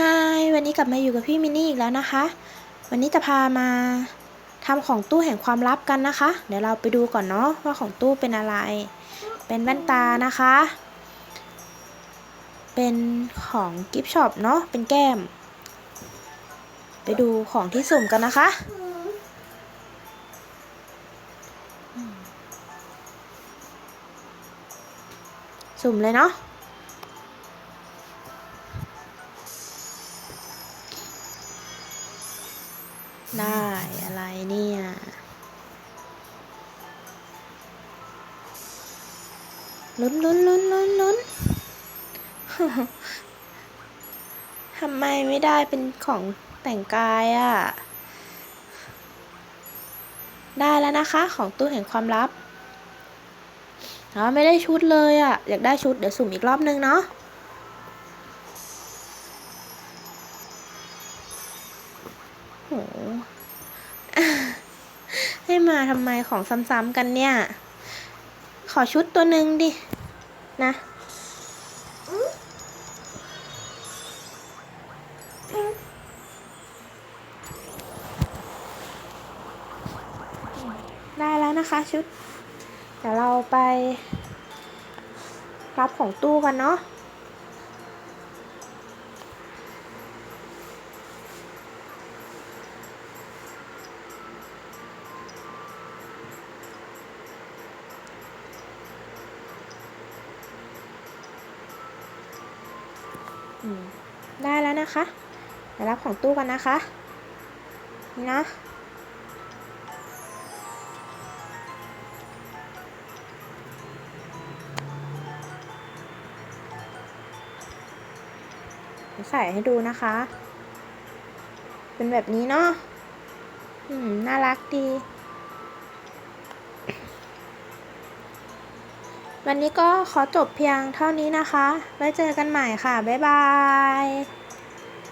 ฮายวันนี้กลับมาอยู่กับพี่มินนี่อีกแล้วนะคะ วันนี้จะพามาทำของตู้แห่งความลับกันนะคะ เดี๋ยวเราไปดูก่อนเนาะว่าของตู้เป็นอะไร เป็นแว่นตานะคะ เป็นของกิฟช็อปเนาะ เป็นแก้ม ไปดูของที่สุ่มกันนะคะ สุ่มเลยเนาะ ได้อะไรเนี่ย ลุ้นลุ้นลุ้นลุ้นลุ้นทำไมไม่ได้เป็นของแต่งกายอะ่ะ ได้แล้วนะคะของตู้แห่งความลับอ๋อไม่ได้ชุดเลยอะ่ะ อยากได้ชุดเดี๋ยวสุ่มอีกรอบนึงเนาะ หให้มาทำไมของซ้ำๆกันเนี่ย ขอชุดตัวหนึ่งดิ นะได้แล้วนะคะชุด เดี๋ยวเราไปรับของตู้กันเนาะ ได้แล้วนะคะเดี๋ยวรับของตู้กันนะคะ นี่นะ ใส่ให้ดูนะคะ เป็นแบบนี้เนาะ อืม น่ารักดี วันนี้ก็ขอจบเพียงเท่านี้นะคะ ไว้เจอกันใหม่ค่ะ บ๊ายบาย